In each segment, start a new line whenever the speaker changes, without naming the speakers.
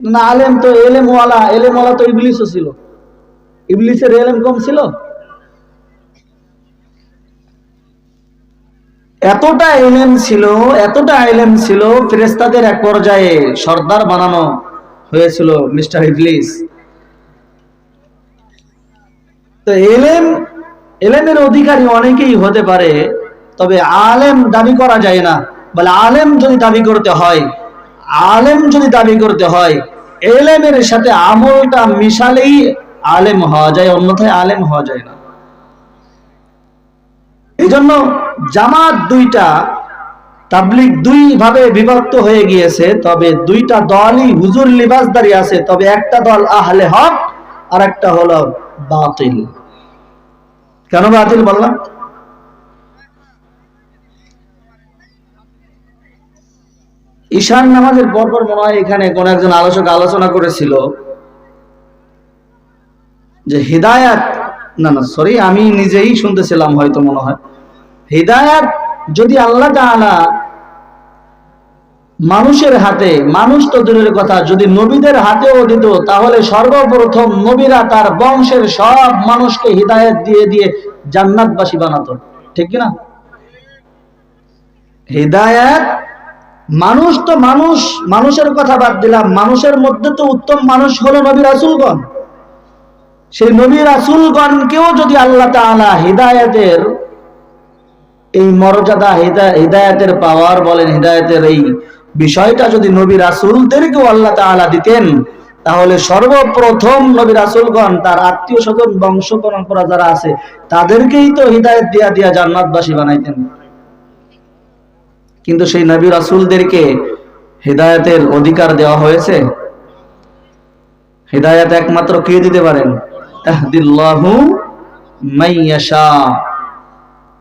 না আলেম তো এলেম ওয়ালা এলেম ওয়ালা তো ইবলিসও ছিল। ইবলিসের এলেম কম ছিল? এতটা এলেম ছিল, এতটা এলেম ছিল ফেরেস্তাদের এক পর্যায়ে সর্দার বানানো হয়েছিল মিস্টার ইবলিস। তো এলেম, এলেমের অধিকারী অনেকেই হতে পারে, তবে আলেম দাবি করা যায় না। বলে আলেম যদি দাবি করতে হয়, আলেম যদি দাবি করতে হয় এলেমের সাথে আমলটা মিশালেই আলেম হওয়া যায়, অন্যথায় আলেম হওয়া যায় না। এই জন্য জামাত দুইটা তাবলিক দুই ভাবে বিভক্ত হয়ে গিয়েছে, তবে দুইটা দলই হুজুর লিবাসদারি আছে, তবে একটা দল আহলে হক আর একটা হলো বাতিল। কেন বাতিল বললাম? ঈশান নামাজের পরপর মনে হয় এখানে কোন একজন আলোচক আলোচনা করেছিল যে হিদায়াত, না না সরি আমি নিজেই শুনতেছিলাম হয়তো মনে হয়। হিদায়াত যদি আল্লাহ মানুষের হাতে, মানুষ তো দূরের কথা, যদি নবীদের হাতেও দিত, তাহলে সর্বপ্রথম নবীরা তার বংশের সব মানুষকে হিদায়াত দিয়ে দিয়ে জান্নাতবাসী বানাতো। ঠিক না হিদায়াত মানুষ তো মানুষ, মানুষের কথা বাদ দিলাম। মানুষের মধ্যে তো উত্তম মানুষ হলো নবী রাসুলগণ। সেই নবী রাসুলগণকেও যদি আল্লাহ তাআলা হিদায়াতের, এই মর্যাদা, হিদা- হিদায়াতের পাওয়ার বলেন, হিদায়াতের এই বিষয়টা যদি নবী রাসুলদেরকেও আল্লাহ তাআলা দিতেন, তাহলে সর্বপ্রথম নবী রাসুলগণ, তার আত্মীয় স্বজন বংশ পরম্পরা যারা আছে, তাদেরকেই তো হিদায়ত দিয়া দিয়া জান্নাতবাসী বানাইতেন। কিন্তু সেই নবী রাসুলদেরকে হিদায়তের অধিকার দেওয়া হয়েছে। হিদায়ত একমাত্র কে দিতে পারেন?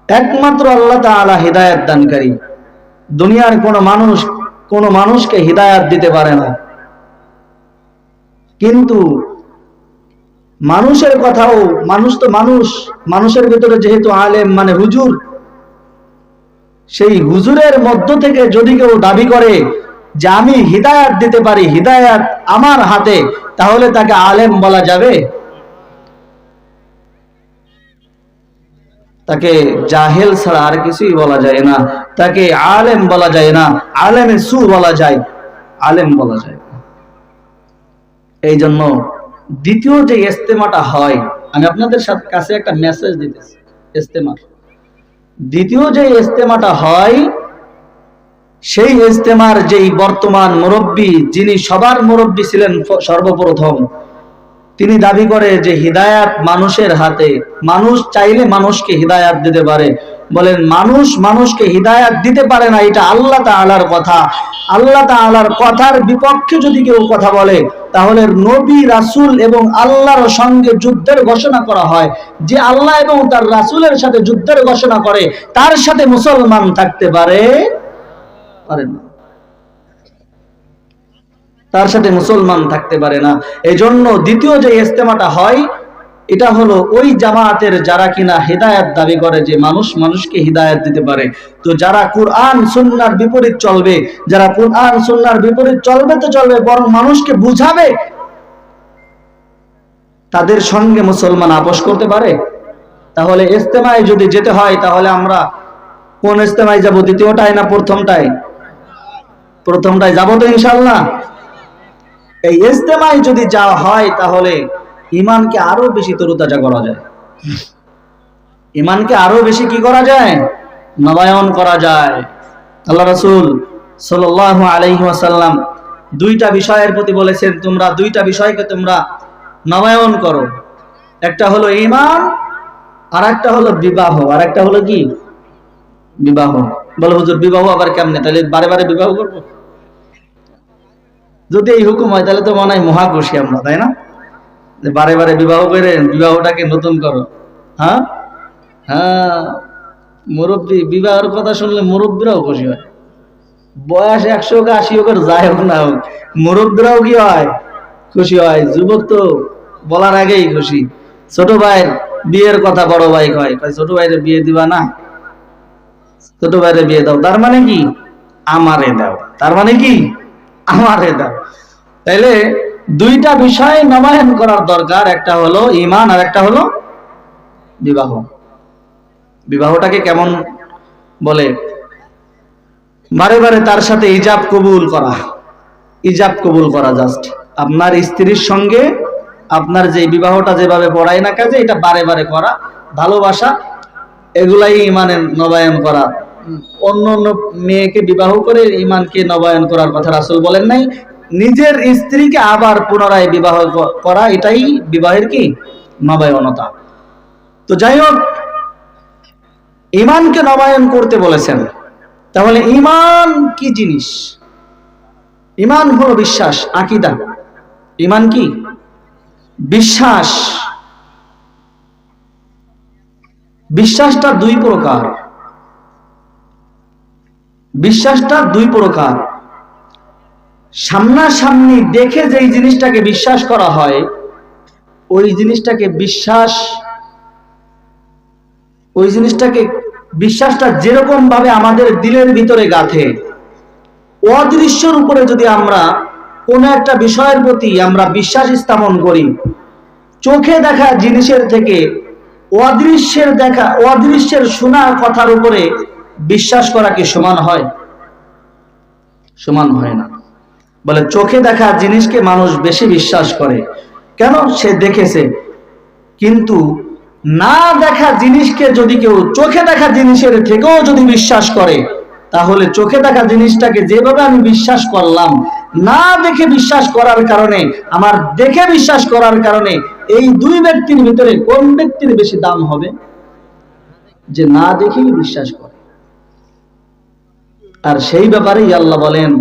একমাত্র আল্লাহ তাআলা হিদায়াত দানকারী। দুনিয়ার কোন মানুষ, কোন মানুষকে হিদায়াত দিতে পারে না। কিন্তু মানুষের কথাও, মানুষ তো মানুষ, মানুষের ভিতরে যেহেতু আলেম মানে হুজুর সেই হুজুরের মধ্য থেকে যদি কেউ দাবি করে যে আমি হিদায়াত দিতে পারি, হিদায়াত আমার হাতে, তাহলে তাকে আলেম বলা যাবে? তাকে জাহেল ছাড়া আর কিছুই বলা যায় না। তাকে আলেম বলা যায় না। আলেমে সু বলা যায়। আলেম বলা যায় এই জন্য দ্বিতীয় যে ইস্তেমাটা হয়, আমি আপনাদের সাথে কাছে একটা মেসেজ দিতেছি, ইস্তেমার। দ্বিতীয় যে ইস্তেমাটা হয়, সেই ইস্তেমার যেই বর্তমান মুরব্বী, যিনি সবার মুরব্বী ছিলেন সর্বপ্রথম, তিনি দাবি করে যে, হিদায়াত মানুষের হাতে, মানুষ চাইলে মানুষকে হিদায়াত দিতে পারে। বলেন, মানুষ মানুষকে হিদায়াত দিতে পারে না, এটা আল্লাহ তাআলার কথা। আল্লাহ তাআলার কথার বিপক্ষে যদি কেউ কথা বলে, তাহলে নবী, রাসূল এবং আল্লাহর সঙ্গে যুদ্ধের ঘোষণা করা হয়। যে আল্লাহ এবং তার রাসূলের সাথে যুদ্ধের ঘোষণা করে, তার সাথে মুসলমান থাকতে পারে? তার সাথে মুসলমান থাকতে পারে না। এজন্য দ্বিতীয় যে ইস্তেমাটা হয় এটা হলো ওই জামায়াতের যারা কিনা হিদায়াত দাবি করে যে মানুষ মানুষকে হিদায়াত দিতে পারে। তো যারা কুরআন সুন্নাহর বিপরীত চলবে, যারা কুরআন সুন্নাহর বিপরীত চলবে তো চলবে, বরং মানুষকে বুঝাবে, তাদের সঙ্গে মুসলমান আপোষ করতে পারে। তাহলে ইস্তেমায় যদি যেতে হয়, তাহলে আমরা কোন ইস্তেমায় যাব, দ্বিতীয়টায় না প্রথমটায়? প্রথমটায় যাব তো ইনশাল্লাহ এই ইজতেমায় যদি যাওয়া হয়, তাহলে ইমানকে আরও বেশি তরুতাজা করা যায়। ইমানকে আরও বেশি কি করা যায়? নবায়ন করা যায়। আল্লাহ রসুল সাল্লাল্লাহু আলাইহি ওয়াসাল্লাম দুইটা বিষয়ের প্রতি বলেছেন, তোমরা দুইটা বিষয়কে তোমরা নবায়ন করো। একটা হলো ইমান আর একটা হলো বিবাহ। আর একটা হলো কি? বিবাহ। বলো হুজুর, বিবাহ আবার কেমনে? তাহলে বারে বারে বিবাহ করব? যদি এই হুকুম হয়, তাহলে তো মনে হয় মহা খুশি আমরা, তাই না? বারে বারে বিবাহ করে, বিবাহটাকে নতুন করো। হ্যাঁ? হ্যাঁ। মুরব্বী, বিবাহের কথা শুনলে মুরব্বীরাও খুশি হয়। বয়স একশো হোক, আশি হোক, আর যাই হোক না হোক, মুরব্বীরাও কি হয়? খুশি হয়। যুবক তো বলার আগেই খুশি। ছোট ভাইয়ের বিয়ের কথা বড় ভাই কয় কয়, ছোট ভাইরে বিয়ে দিবা না? ছোট ভাইরে বিয়ে দাও। তার মানে কি? আমারে দাও। তার মানে কি? আমারে দাও। তাইলে দুইটা বিষয় নবায়ন করার দরকার একটা হলো ইমান আর একটা হলো বিবাহ। বিবাহটাকে কেমন বলে? বারে বারে তার সাথে ইজাব কবুল করা। ইজাব কবুল করা জাস্ট আপনার স্ত্রীর সঙ্গে আপনার যে বিবাহটা যেভাবে পড়ায় না কাজে এটা বারে বারে করা। ভালোবাসা এগুলাই ইমানের নবায়ন করা। অন্য অন্য মেয়েকে বিবাহ করে ইমানকে নবায়ন করার কথা রাসূল বলেন নাই। নিজের স্ত্রীকে আবার পুনরায় বিবাহ করা, এটাই বিবাহের কি? নবায়নতা। তো যাই হোক ইমানকে নবায়ন করতে বলেছেন। তাহলে ইমান কি জিনিস? ইমান হলো বিশ্বাস, আকিদা। ইমান কি? বিশ্বাস। বিশ্বাসটা দুই প্রকার। বিশ্বাসটা দুই প্রকার। সামনাসামনি দেখে যেই জিনিসটাকে বিশ্বাস করা হয়, ওই জিনিসটাকে বিশ্বাস, ওই জিনিসটাকে বিশ্বাসটা যেরকম ভাবে আমাদের দিলের ভিতরে গাথে, অদৃশ্যর উপরে যদি আমরা কোন একটা বিষয়ের প্রতি আমরা বিশ্বাস স্থাপন করি, চোখে দেখা জিনিসের থেকে অদৃশ্যের দেখা, অদৃশ্যের শোনা কথার উপরে বিশ্বাস করা কি সমান হয়? সমান হয় না। বলে, চোখে দেখা জিনিসকে মানুষ বেশি বিশ্বাস করে। কেন? সে দেখেছে, কিন্তু না দেখা জিনিসকে যদি কেউ চোখে দেখা জিনিসের থেকেও যদি বিশ্বাস করে, তাহলে চোখে দেখা জিনিসটাকে যেভাবে আমি বিশ্বাস করলাম, না দেখে বিশ্বাস করার কারণে, আমার দেখে বিশ্বাস করার কারণে, এই দুই ব্যক্তির ভিতরে কোন ব্যক্তির বেশি দাম হবে? যে না দেখেই বিশ্বাস করে। আর সেই ব্যাপারেই আল্লাহ বলেন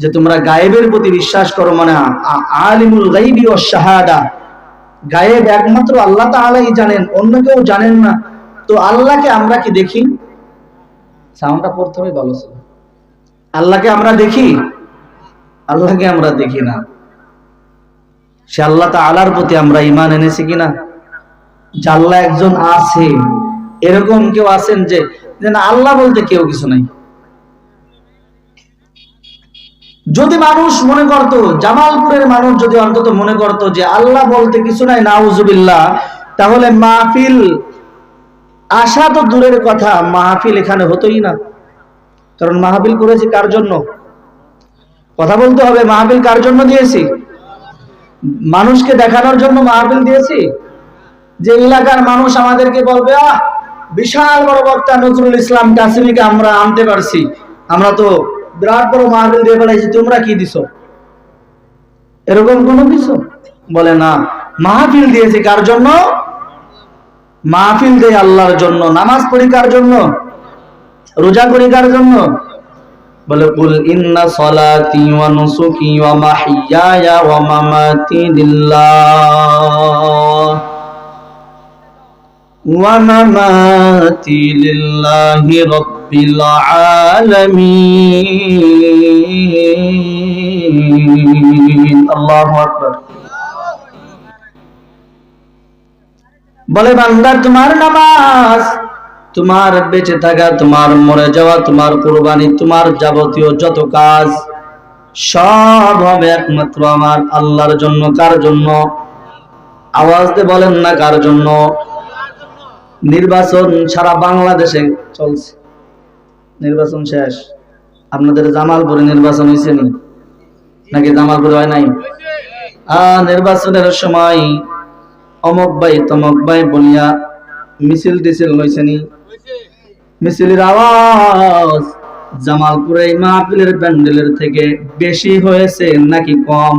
যে তোমরা গায়েবের প্রতি বিশ্বাস করো মানে আলিমুল গাইবি ও শাহাদা। গায়েব একমাত্র আল্লাহ তাআলাই জানেন, অন্য কেউ জানেন না। তো আল্লাহকে আমরা কি দেখি? সাউন্ডটা প্রথমে ভালো ছিল। আল্লাহকে আমরা দেখি? আল্লাহকে আমরা দেখি না। সে আল্লাহ তাআলার প্রতি আমরা ঈমান এনেছি কিনা? যে আল্লাহ একজন আছে। এরকম কেউ আছেন যে আল্লাহ বলতে কেউ কিছু নাই। যদি মানুষ মনে করত, জামালপুরের মানুষ যদি অন্তত মনে করত যে আল্লাহ বলতে কিছু নাই, নাউজুবিল্লাহ, তাহলে মাহফিল আসা তো দূরের কথা, মাহফিল এখানে হতোই না। কারণ মাহফিল করেছি কার জন্য? কথা বলতে হবে, মাহফিল কার জন্য দিয়েছি? মানুষকে দেখানোর জন্য মাহফিল দিয়েছি? যে এলাকার মানুষ আমাদেরকে বলবে, আহ, বিশাল বড় বক্তা নজরুল ইসলাম কাসিমিকে আমরা আনতে পারছি। আমরা তো বিরাট বড় মাহফিল দিয়ে বেড়াইছি তোমরা কি দিছো? এরকম কোনো কিছু? বলে, না, মাহফিল দিয়েছি কার জন্য? মাহফিল দেয় আল্লাহর জন্য। নামাজ পড়ি কার জন্য? রোজা করি কার জন্য? বলে, কুল ইন্না সলাতি ওয়া নুসুকি ওয়া মাহিয়ায়া ওয়া মামাতি লিল্লাহ ওয়া মামাতি লিল্লাহি রাব্বিল আকবার। বলে, বান্দা, তোমার নামাজ, তোমার বেঁচে থাকা, তোমার মরে যাওয়া, তোমার কুরবানি, তোমার যাবতীয় যত কাজ, সব হবে একমাত্র আমার আল্লাহর জন্য। কার জন্য? আওয়াজ দিয়ে বলেন না কার জন্য? নির্বাচন সারা বাংলাদেশে চলছে। নির্বাচন শেষ। আপনাদের জামালপুরে নির্বাচন হয়েছে নাকি জামালপুরে হয় নাই? আহ নির্বাচনের সময় অমক ভাই, তমক ভাই বলিয়া মিছিল টিছিল লইছে নি? মিছিলের আওয়াজ জামালপুরে মাহফিলের প্যান্ডেলের থেকে বেশি হয়েছে নাকি কম?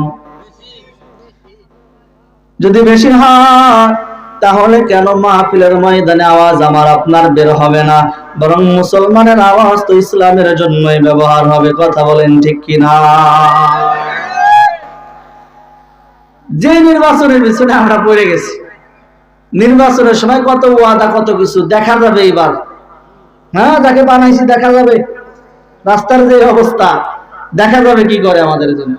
যদি বেশি হয় তাহলে কেন মাহফিলের ময়দানে আওয়াজ আমার আপনার বের হবে না? বরং মুসলমানের আওয়াজ তো ইসলামের জন্যই ব্যবহার হবে, কথা বলেন ঠিক কিনা যে নির্বাচনের পিছনে আমরা পড়ে গেছি, নির্বাচনের সময় কত ওয়াদা, কত কিছু দেখা যাবে এবার। হ্যাঁ যাকে বানাইছি দেখা যাবে। রাস্তার যে অবস্থা, দেখা যাবে কি করে আমাদের জন্য?